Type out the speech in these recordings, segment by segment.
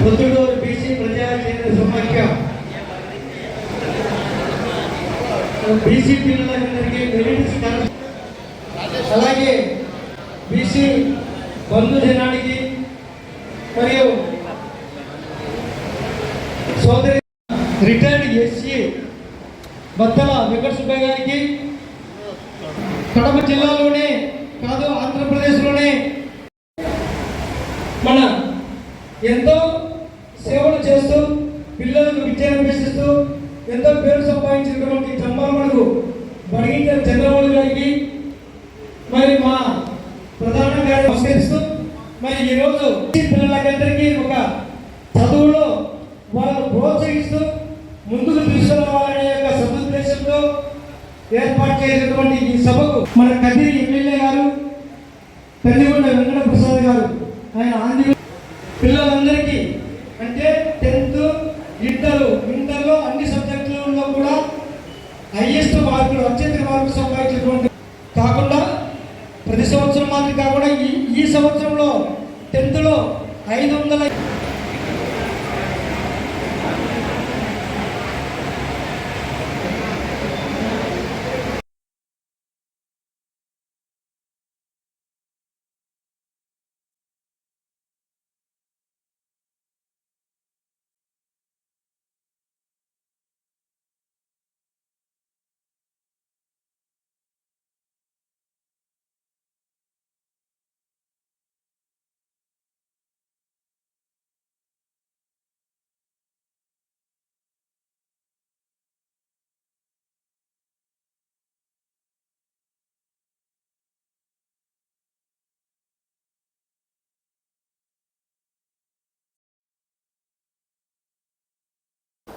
Proddatur BC ప్రజా కేంద్ర సమాఖ్య. బీసీ పిల్లలందరికీ మెరిట్స్ అలాగే బీసీ బంధు దినానికి మరియు సోదరి రిటైర్డ్ ఎస్సీ బత్తల వెంకట సుబ్బయ్య గారికి కడప జిల్లాలోనే కాదు ఆంధ్రప్రదేశ్లోనే మన ఎంతో చేస్తూ పిల్లలకు విద్య అభ్యసిస్తూ ఎంతో పేరు సంపాదించినటువంటి చంపామణకు బడిగించిన చంద్రబాబు గారికి మరి మా ప్రధాన గారు నమస్కరిస్తూ మరి ఈరోజు ఈ పిల్లలకందరికీ ఒక చదువులో వాళ్ళను ప్రోత్సహిస్తూ ముందుకు తీసుకురావాలనే యొక్క సదుద్దేశంతో ఏర్పాటు చేసినటువంటి ఈ సభకు మన కదిరి ఎమ్మెల్యే గారు పెద్దగుండ వెంకట ప్రసాద్ గారు ఆయన ఆంధ్ర పిల్లలందరికీ హైయెస్ట్ మార్కులు అత్యధిక మార్కులు సంపాదించినటువంటి కాకుండా ప్రతి సంవత్సరం మాత్రం కాకుండా ఈ ఈ సంవత్సరంలో టెన్త్లో ఐదు వందల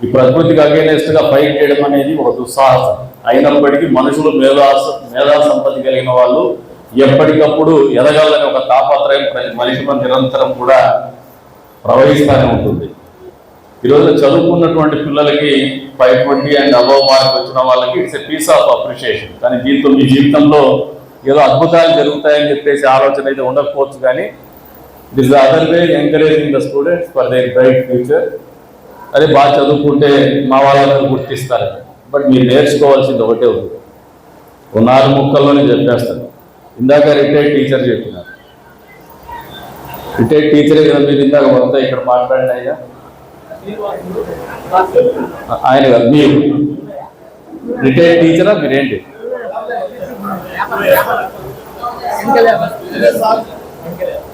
ఈ ప్రకృతికి అగేనెస్ట్గా ఫైట్ చేయడం అనేది ఒక దుస్సాహసం. అయినప్పటికీ మనుషులు మేధా మేధా సంపత్తి కలిగిన వాళ్ళు ఎప్పటికప్పుడు ఎదగాలని ఒక తాపత్రయం ప్రతి మనిషిలో నిరంతరం కూడా ప్రవహిస్తూనే ఉంటుంది. ఈరోజు చదువుకున్నటువంటి పిల్లలకి five twenty and above mark వచ్చిన వాళ్ళకి it's a piece of appreciation. కానీ దీంతో మీ జీవితంలో ఏదో అద్భుతాలు జరుగుతాయని చెప్పేసి ఆలోచన అయితే ఉండకపోవచ్చు కానీ this other way encouraging the students for their bright future. అదే బాగా చదువుకుంటే మా వాళ్ళని గుర్తిస్తారు. బట్ మీరు నేర్చుకోవాల్సింది ఒకటే ఉంది. ఓ నాలుగు ముక్కల్లోనే చెప్పేస్తాను ఇందాక రిటైర్డ్ టీచర్ చెప్పినారు. రిటైర్డ్ టీచరే కదా మీరు ఇందాక మొత్తం ఇక్కడ మాట్లాడిన అయ్యా? ఆయన కాదు మీరు. రిటైర్డ్ టీచరా మీరేంటి?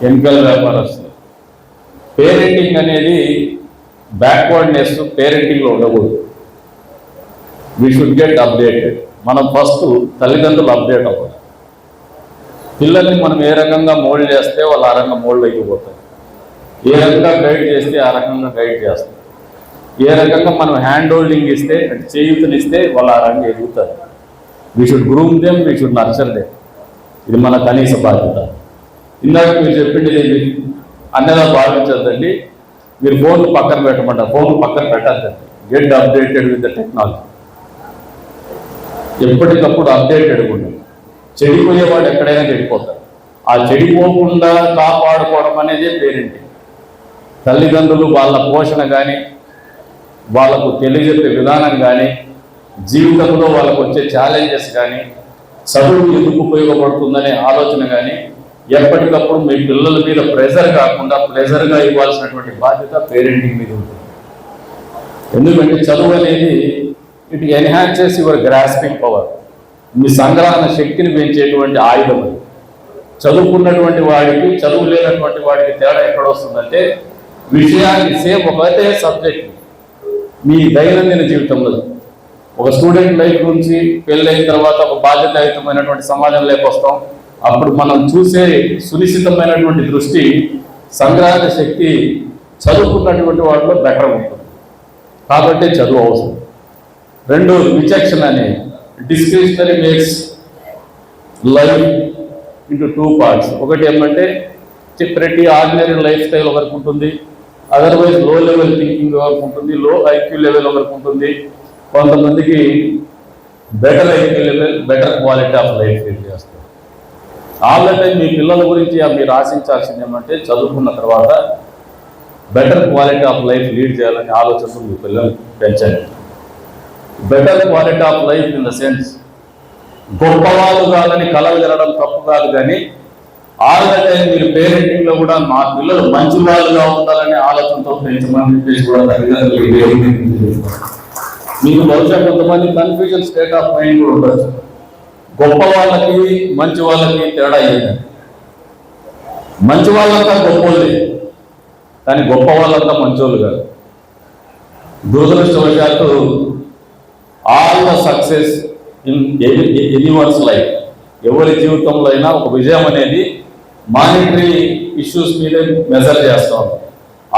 కెమికల్ వ్యాపారస్తులు. పేరెంటింగ్ అనేది బ్యాక్వర్డ్నెస్ పేరెంటింగ్లో ఉండకూడదు. వీ షుడ్ గెట్ అప్డేటెడ్ మనం ఫస్ట్ తల్లిదండ్రులు అప్డేట్ అవ్వాలి. పిల్లల్ని మనం ఏ రకంగా మోల్డ్ చేస్తే వాళ్ళు ఆ రకంగా మోల్డ్ అయిపోతారు. ఏ రకంగా గైడ్ చేస్తే ఆ రకంగా గైడ్ చేస్తారు. ఏ రకంగా మనం హ్యాండ్ హోల్డింగ్ ఇస్తే అంటే చేయూతనిస్తే వాళ్ళు ఆ రకంగా ఎదుగుతారు. We should groom them we should nurture them ఇది మన కనీస బాధ్యత. ఇందాక మీరు చెప్పింది ఇది అన్నదా భావించద్దండి. మీరు ఫోన్ పక్కన పెట్టమంటారు ఫోన్ పక్కన పెట్టద్దండి get updated with the technology ఎప్పటికప్పుడు అప్డేటెడ్ ఉండండి చెడిపోయేవాడు ఎక్కడైనా చెడిపోతారు. ఆ చెడిపోకుండా కాపాడుకోవడం అనేది పేరెంటింగ్. తల్లిదండ్రులు వాళ్ళ పోషణ కానీ వాళ్ళకు తెలియజెప్పే విధానం కానీ జీవితంలో వాళ్ళకు వచ్చే ఛాలెంజెస్ కానీ చదువు ఎందుకు ఉపయోగపడుతుందనే ఆలోచన కానీ ఎప్పటికప్పుడు మీ పిల్లల మీద ప్రెజర్ కాకుండా ప్లెజర్గా ఇవ్వాల్సినటువంటి బాధ్యత పేరెంటింగ్ మీద ఉంటుంది. ఎందుకంటే చదువు అనేది it enhances your grasping power. మీ సంగ్రహణ శక్తిని పెంచేటువంటి ఆయుధం చదువుకున్నటువంటి వాడికి చదువు లేనటువంటి వాడికి తేడా ఎక్కడ వస్తుందంటే విషయాన్ని సేమ్ ఒకటే సబ్జెక్ట్. మీ దైనందిన జీవితంలో. ఒక స్టూడెంట్ లైఫ్ నుంచి పెళ్ళైన తర్వాత ఒక బాధ్యతాయుతమైనటువంటి సమాజంలోకి వస్తాం. అప్పుడు మనం చూసే సునిశ్చితమైనటువంటి దృష్టి సంగ్రహణ శక్తి చదువుకున్నటువంటి వాటిలో బెటర్ ఉంటుంది. కాబట్టి చదువు అవసరం. రెండు విచక్షణ అనే discretionary makes life into two parts ఒకటి ఏమంటే ప్రతి ఆర్డినరీ లైఫ్ స్టైల్ ఒకరికి ఉంటుంది. అదర్వైజ్లో లెవెల్ థింకింగ్ ఒకరికి ఉంటుంది. లో ఐక్యూ లెవెల్ ఒకరికి ఉంటుంది. కొంతమందికి better IQ level better quality of life feel చేస్తారు ఆల్రెడీ టైం మీ పిల్లల గురించి మీరు ఆశించాల్సింది ఏమంటే చదువుకున్న తర్వాత better quality of life lead చేయాలనే ఆలోచనలు మీ పిల్లల్ని పెంచండి. Better quality of life in the sense గొప్పవాళ్ళు కాదని కలలు జరగడం తప్పు కాదు కానీ ఆల్రెడీ టైం మీరు పేరెంటింగ్లో కూడా మా పిల్లలు మంచి వాళ్ళుగా ఉండాలనే ఆలోచనతో పెంచమని చెప్పేసి కూడా తల్లిదండ్రులు మీకు బహుశా కొంతమంది కన్ఫ్యూజన్ స్టేట్ ఆఫ్ మైండ్ కూడా ఉండొచ్చు. గొప్ప వాళ్ళకి మంచి వాళ్ళకి తేడా ఏంటి మంచి వాళ్ళంతా గొప్పోళ్ళే కానీ గొప్ప వాళ్ళంతా మంచోళ్ళు కాదు. దురదృష్టవశాత్తు all the success in anyone's life. ఎవరి జీవితంలో అయినా ఒక విజయం అనేది మానిటరీ ఇష్యూస్ మీదే మెజర్ చేస్తాం.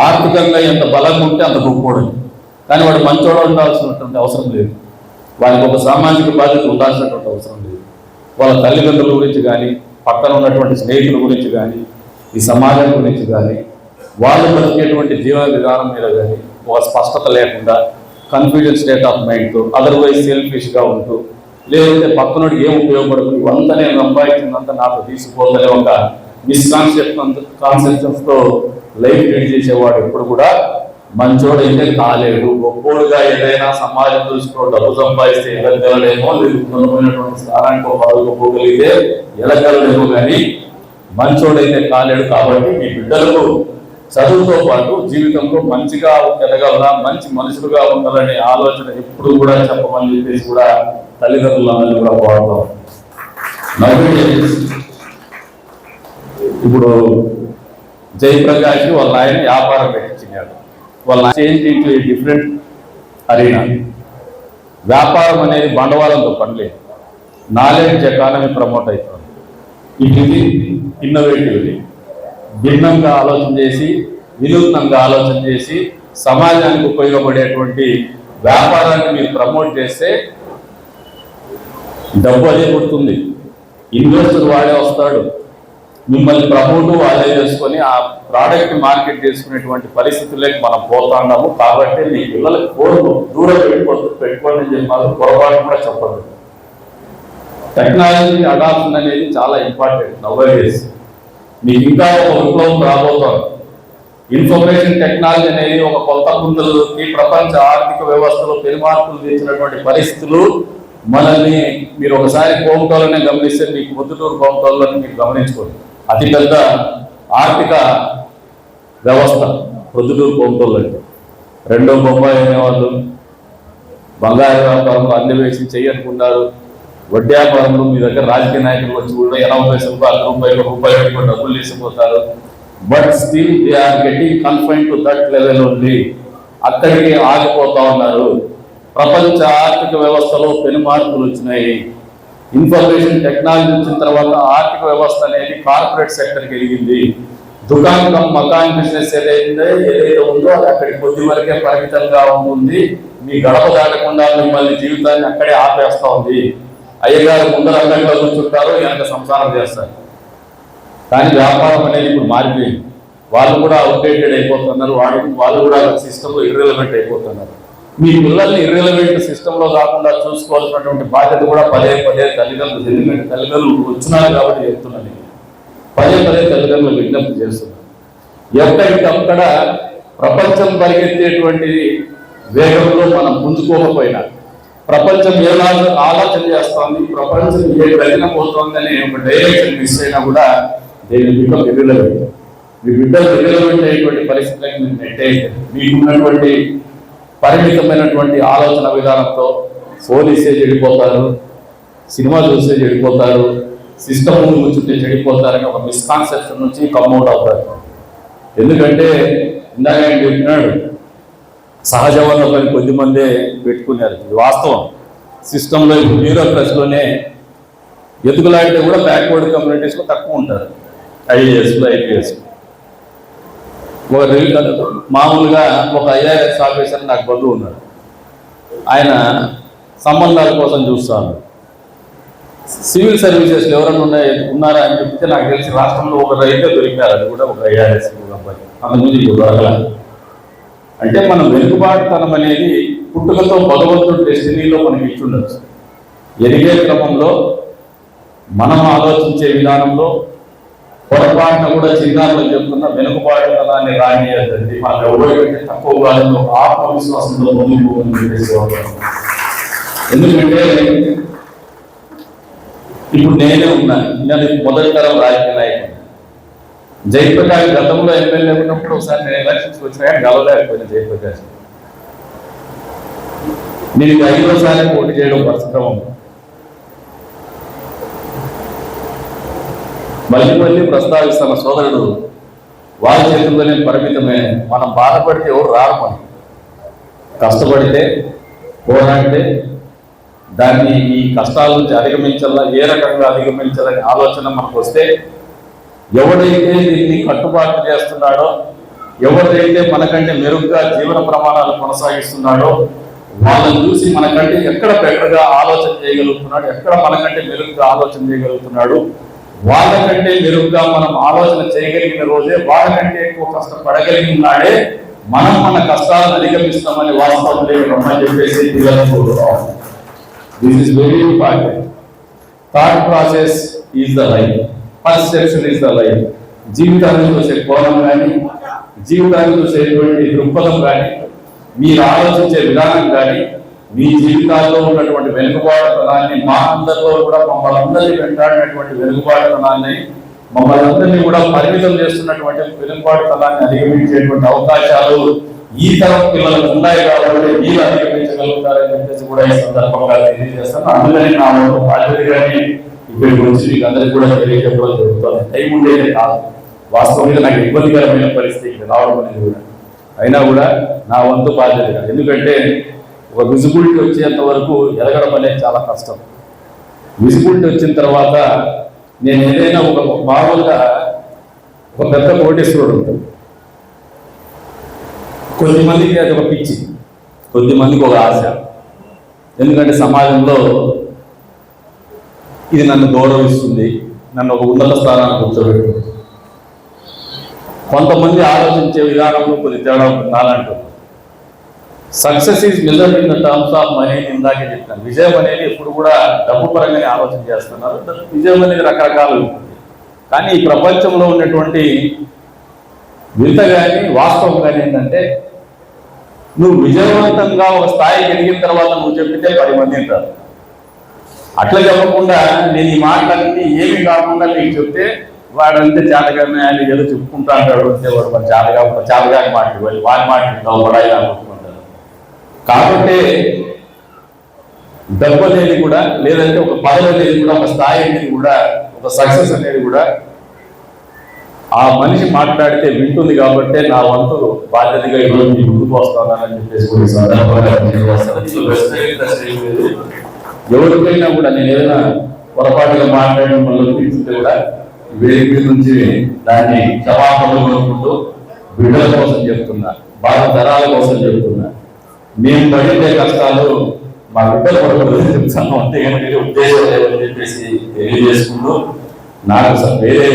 ఆర్థికంగా ఎంత బలంగా ఉంటే అంత గొప్పోడు. కానీ వాడు మంచోడు ఉండాల్సినటువంటి అవసరం లేదు. వాడికి ఒక సామాజిక బాధ్యత ఉండాల్సినటువంటి అవసరం లేదు. వాళ్ళ తల్లిదండ్రుల గురించి కానీ పక్కన ఉన్నటువంటి స్నేహితుల గురించి కానీ ఈ సమాజం గురించి కానీ వాళ్ళు బ్రతికేటువంటి జీవన విధానం మీద కానీ ఒక స్పష్టత లేకుండా కన్ఫ్యూజన్ స్టేట్ ఆఫ్ మైండ్తో అదర్వైజ్ సెల్ఫిష్గా ఉంటూ లేదంటే పక్కనోడు ఏం ఉపయోగపడదు ఇవంతా నేను సంపాదించిందంతా నాకు తీసుకోవాలనే ఒక మిస్కాన్సెప్ట్ కాన్సెప్షన్స్తో లైఫ్ లీడ్ చేసేవాడు ఎప్పుడు కూడా మంచోడైతే కాలేడు గొప్పోడుగా ఏదైనా సమాజం దృష్టిలో డబ్బు సంపాదిస్తే ఎదగలడేమో లేదు. ఉన్నతమైనటువంటి స్థానానికి ఒక పదవికి పోగలిగితే ఎదగలడేమో కానీ మంచోడైతే కాలేడు కాబట్టి మీ బిడ్డలకు చదువుతో పాటు జీవితంలో మంచిగా ఎదగలరా మంచి మనుషులుగా ఉండాలనే ఆలోచన ఎప్పుడు కూడా చెప్పమని చెప్పేసి కూడా తల్లిదండ్రులందరూ కూడా కోరుతాం ఇప్పుడు జయప్రకాష్ వాళ్ళ ఆయన వ్యాపారం పెట్టించినాడు. వాళ్ళ చేంజ్ ఇంటూ డిఫరెంట్ అరీనా వ్యాపారం అనేది బండవాళంతో పనిలేదు నాలెడ్జ్ ఎకానమీ ప్రమోట్ అవుతుంది. ఇది. ఇన్నోవేటివ్లీ భిన్నంగా ఆలోచన చేసి వినూత్నంగా ఆలోచన చేసి సమాజానికి ఉపయోగపడేటువంటి వ్యాపారాన్ని మీరు ప్రమోట్ చేస్తే డబ్బు అదే పుడుతుంది. ఇన్వెస్టర్ వాడే వస్తాడు. మిమ్మల్ని ప్రమోట్ వాళ్ళే చేసుకొని ఆ ప్రోడక్ట్ మార్కెట్ చేసుకునేటువంటి పరిస్థితుల్లోకి మనం పోతున్నాము కాబట్టి మీ పిల్లలకు కోరు దూరం పెట్టుకోవద్దు పెట్టుకోండి అని చెప్పాలి పొరపాటు కూడా చెప్పదు. టెక్నాలజీ అడాప్షన్ అనేది చాలా ఇంపార్టెంట్ నవ్వేస్ మీకు ఇంకా ఒక విప్లవం రాబోతోంది. ఇన్ఫర్మేషన్ టెక్నాలజీ అనేది ఒక కొత్త పుంతలకి ప్రపంచ ఆర్థిక వ్యవస్థలో పెనుమార్పులు తెచ్చినటువంటి పరిస్థితులు మనల్ని మీరు ఒకసారి కోమటోలోనే గమనిస్తే మీకు ముద్దుటూరు కోమటోళ్ళని మీరు గమనించుకోండి. అతిపెద్ద ఆర్థిక వ్యవస్థ ప్రొద్దుటూరు కోమటోళ్ళు అంటే రెండో బొంబాయి అనేవాళ్ళు బంగారు వ్యాపారంలో అన్ని వేసి చేయనుకున్నారు వడ్డీ వ్యాపారంలో మీ దగ్గర రాజకీయ నాయకులు వచ్చి కూడా ఎనభై పైసలు అర్ధ రూపాయలు రూపాయలు డబ్బులు వేసిపోతారు. But still they are getting confine to that level ఉంది అక్కడికి ఆగిపోతా ఉన్నారు. ప్రపంచ ఆర్థిక వ్యవస్థలో పెను మార్పులు వచ్చినాయి. ఇన్ఫర్మేషన్ టెక్నాలజీ వచ్చిన తర్వాత ఆర్థిక వ్యవస్థ అనేది కార్పొరేట్ సెక్టర్కి ఎదిగింది దుకాణం కమ్ మకాన్ బిజినెస్ ఏదైతే ఏదైతే ఉందో అది అక్కడికి కొద్ది వరకే పరిమితంగా ఉంటుంది. మీ గడప దాటకుండా మిమ్మల్ని జీవితాన్ని అక్కడే ఆపేస్తా ఉంది. అయ్యగారు ముందర అంగంలో కూర్చుంటారు వెనక సంసారం చేస్తారు. కానీ వ్యాపారం అనేది ఇప్పుడు మారిపోయింది. వాళ్ళు కూడా అవుట్డేటెడ్ అయిపోతున్నారు వాళ్ళు వాళ్ళు కూడా సిస్టంలో ఇర్రెలవెంట్ అయిపోతున్నారు. మీ పిల్లల్ని ఇర్రెలవెంట్ సిస్టంలో కాకుండా చూసుకోవాల్సినటువంటి బాధ్యత కూడా పదే పదే తల్లిదండ్రులు ఎందుకంటే తల్లిదండ్రులు వచ్చినారు కాబట్టి చెప్తున్నాను పదే పదే తల్లిదండ్రులు విజ్ఞప్తి చేస్తున్నారు. ఎక్కడికక్కడ ప్రపంచం పరిగెత్తేటువంటి వేగంలో మనం పుంజుకోకపోయినా ప్రపంచం ఏ ఆలోచన చేస్తోంది ప్రపంచం ఏ గదిన పోతోంది అనే ఒక డైరెక్షన్ మిస్ అయినా కూడా దేని బిడ్డ ఇర్రెలవెంట్ మీ బిడ్డ ఇర్రెలవెంట్ అయ్యేటువంటి పరిస్థితులకి మీకు ఉన్నటువంటి మీకున్నటువంటి పరిమితమైనటువంటి ఆలోచన విధానంతో ఫోన్ ఇస్తే చెడిపోతారు సినిమా చూస్తే చెడిపోతారు సిస్టమ్ ముందు కూర్చుంటే చెడిపోతారని ఒక మిస్కాన్సెప్షన్ నుంచి కమ్అట్ అవుతారు. ఎందుకంటే ఇందాక ఆయన చెప్పినాడు సహజ వనరులను కొద్ది మందే పెట్టుకున్నారు. ఇది వాస్తవం. సిస్టంలో ఇప్పుడు బ్యూరోక్రసీలోనే ఎదుగులాంటి కూడా బ్యాక్వర్డ్ కమ్యూనిటీస్లో తక్కువ ఉంటారు. ఐఏఎస్లు ఐపీఎస్ ఒక రిల్- మామూలుగా ఒక ఐఆర్ఎస్ ఆఫీసర్ నాకు బంధువు ఉన్నాడు. ఆయన సంబంధాల కోసం చూస్తాను. సివిల్ సర్వీసెస్లో ఎవరైనా ఉన్నాయి? ఉన్నారా అని చెప్తే నాకు తెలిసి రాష్ట్రంలో ఒక రైతే దొరికారు అది కూడా ఒక ఐఆర్ఎస్ అబ్బాయి అంతకుముందు ఇప్పుడు అంటే మనం వెనుకబాటుతనం అనేది పుట్టుకతో భగవంతుడు డెస్టినీలో మనకి ఇచ్చుండొచ్చు ఎదిగే క్రమంలో మనం ఆలోచించే విధానంలో పొరపాటున కూడా చిరునామాలు చెప్తున్న వెనుకబాటుతనాన్ని రానియద్దండి మనం ఎవరికంటే తక్కువ కాలంలో ఆత్మవిశ్వాసంతో ముందుకోవాలని చెప్పేసి ఎందుకంటే ఇప్పుడు నేనే ఉన్నాను నేను మొదటి తరం రాజకీయ నాయకుడు. జయప్రకాష్ గతంలో ఎమ్మెల్యే ఉన్నప్పుడు ఒకసారి నేను ఎలక్షన్స్ వచ్చినా కానీ గెలవలేకపోయినా జయప్రకాష్. నేను ఇది ఐదోసారి పోటీ చేయడం ప్రస్తుతం మళ్ళీ మళ్ళీ ప్రస్తావిస్తున్న సోదరుడు వారి చేతుల్లోనే పరిమితమే మనం బాధపడితే ఎవరు రారు మనం కష్టపడితే పోరాడితే దాన్ని ఈ కష్టాల నుంచి అధిగమించాలా ఏ రకంగా అధిగమించాలనే ఆలోచన మనకు వస్తే ఎవడైతే దీన్ని కట్టుబాటు చేస్తున్నాడో ఎవరైతే మనకంటే మెరుగ్గా జీవన ప్రమాణాలు కొనసాగిస్తున్నాడో వాళ్ళని చూసి మనకంటే ఎక్కడ బెటర్గా ఆలోచన చేయగలుగుతున్నాడు ఎక్కడ మనకంటే మెరుగ్గా ఆలోచన చేయగలుగుతున్నాడు వాళ్ళకంటే మెరుగ్గా మనం ఆలోచన చేయగలిగిన రోజే వాళ్ళకంటే ఎక్కువ కష్టపడగలిగిన నాడే మనం మన కష్టాలను అధిగమిస్తామని వాస్తవం లేకుండా చెప్పేసి పిల్లలకు this is very important thought process is the life perception is the life జీవితాన్ని చూసే కోణం కానీ జీవితాన్ని చూసేటువంటి దృక్పథం కానీ మీరు ఆలోచించే విధానం కానీ మీ జీవితాల్లో ఉన్నటువంటి వెనుకబాటుతనాన్ని మా అందరిలో కూడా మమ్మల్ని అందరినీ వెంటాడినటువంటి వెనుకబాటుతనాన్ని మమ్మల్ని అందరినీ కూడా పరిమితం చేస్తున్నటువంటి వెనుకబాటుతనాన్ని అధిగమించేటువంటి అవకాశాలు ఈ తరం పిల్లలకు ఉన్నాయి కాబట్టి మీరు అధిగమించగలుగుతారని చెప్పేసి కూడా ఈ సందర్భంగా తెలియజేస్తాను. అందుకని నా వంతు బాధ్యత కానీ ఇక్కడికి మీకు అందరికీ కూడా తెలియజెప్పడం జరుగుతుంది. టైం ఉండేది కాదు. వాస్తవంగా నాకు ఇబ్బందికరమైన పరిస్థితి రావడం అనేది కూడా. అయినా కూడా నా వంతు బాధ్యత ఎందుకంటే ఒక విజిబిలిటీ వచ్చేంత వరకు ఎదగడం అనేది చాలా కష్టం. విజిబిలిటీ వచ్చిన తర్వాత నేను ఏదైనా ఒక మామూలుగా ఒక పెద్ద కోటేశ్వరుడు ఉంటాడు. కొద్దిమందికి అది ఒక పిచ్చి కొద్దిమందికి ఒక ఆశ. ఎందుకంటే సమాజంలో ఇది నన్ను గౌరవిస్తుంది నన్ను ఒక ఉన్నత స్థానాన్ని కూర్చోబెట్టింది కొంతమంది ఆలోచించే విధానంలో కొన్ని తేడా ఉంటుంది నాలంటుంది success is measured in the terms of money ఇందాకే చెప్తాను విజయం అనేది ఎప్పుడు కూడా డబ్బు పరంగానే ఆలోచన చేస్తున్నారు. విజయం అనేది రకరకాలు ఉంటుంది కానీ ఈ ప్రపంచంలో ఉన్నటువంటి వింత కానీ వాస్తవం కానీ ఏంటంటే నువ్వు విజయవంతంగా ఒక స్థాయి ఎదిగిన తర్వాత నువ్వు చెప్పితే పది మంది ఉంటారు. అట్లా చెప్పకుండా నేను ఈ మాటలన్నీ ఏమి కాకుండా నీకు చెప్తే వాడంతే చేతగానే ఆయన ఏదో చెప్పుకుంటా అంటాడు అంటే వాడు మరి చేతగా చేతగాని వాళ్ళు వాడి మాటలు పడాయి కాబట్టి డబ్బు అనేది కూడా లేదంటే ఒక పదవి అనేది కూడా ఒక స్థాయి అనేది కూడా ఒక సక్సెస్ అనేది కూడా ఆ మనిషి మాట్లాడితే వింటుంది కాబట్టి నా వంతు బాధ్యతగా ఈరోజు మీ ముందుకు వస్తానని చెప్పేసి ఎవరికైనా కూడా నేను ఏదైనా పొరపాటుగా మాట్లాడడం వల్ల తీసుకుంటే కూడా వేదిక నుంచి దాన్ని క్షమాపణలు కోరుకుంటూ బిడ్డల కోసం చెప్తున్నా బాధ తరాల కోసం చెప్తున్నా. మేము పడితే కష్టాలు మా బిడ్డలు పడకూడదు చెప్తాను అంతేగాని ఉద్దేశం లేదని చెప్పేసి తెలియజేసుకుంటూ నాకు వేరే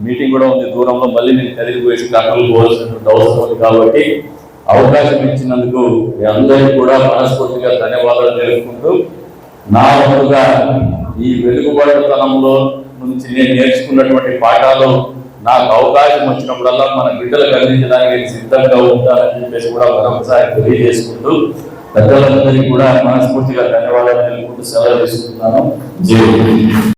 మీటింగ్ కూడా ఉంది దూరంలో మళ్ళీ నేను కదిలి పోయేసి కర్నూలు పోవాల్సినటువంటి అవసరం ఉంది కాబట్టి అవకాశం ఇచ్చినందుకు మీ అందరికీ కూడా మనస్ఫూర్తిగా ధన్యవాదాలు తెలుపుకుంటూ నా వంతుగా ఈ వెలుగుబాటుతనంలో నుంచి నేను నేర్చుకున్నటువంటి పాఠాలు నాకు అవకాశం వచ్చినప్పుడల్లా మన బిడ్డలకు అందించడానికి సిద్ధంగా ఉంటానని చెప్పేసి కూడా మరొకసారి తెలియజేసుకుంటూ పెద్దలందరికీ కూడా మనస్ఫూర్తిగా ధన్యవాదాలు తెలుపుకుంటూ సెలవు తీసుకుంటున్నాను.